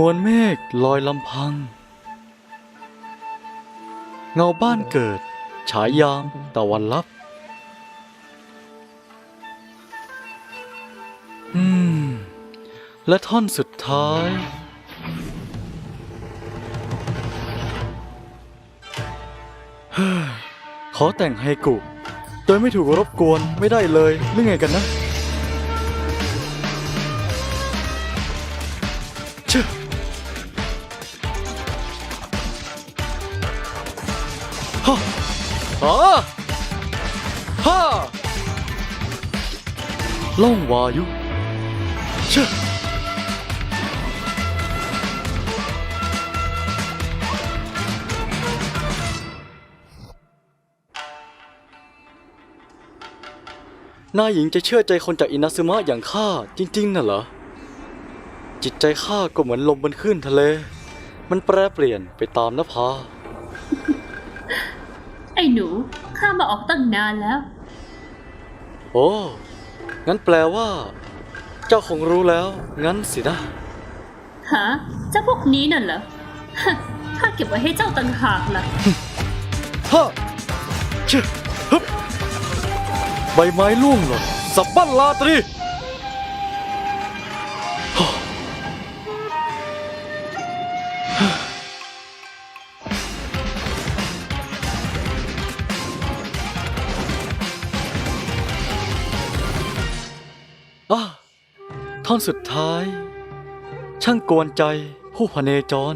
มวลเมฆลอยลำพัง เงาบ้านเกิด ฉายยามตะวันลับ อืม และท่อนสุดท้ายเฮ้ยขอแต่งไฮกุ โดยไม่ถูกรบกวนไม่ได้เลยหรือไงกันนะเฮ่าฮ่าฮ่าล่องวายุเชื่อน้าหญิงจะเชื่อใจคนจากอินาซึมะอย่างข้าจริง ๆ น่ะเหรอ จิตใจข้าก็เหมือนลมบนคลื่นทะเล มันแปรเปลี่ยนไปตามนภา ไอ้หนู ข้ามาออกตั้งนานแล้ว โอ้ งั้นแปลว่า เจ้าคงรู้แล้ว งั้นสินะ ฮะ เจ้าพวกนี้น่ะเหรอฮะข้าเก็บไว้ให้เจ้าต่างหากล่ะฮ่าเชื่อฮึบใบไม้ร่วงหล่นสับบั้นลาตรีฮ่า อ้าท่อนสุดท้าย ช่างกวนใจผู้พเนจร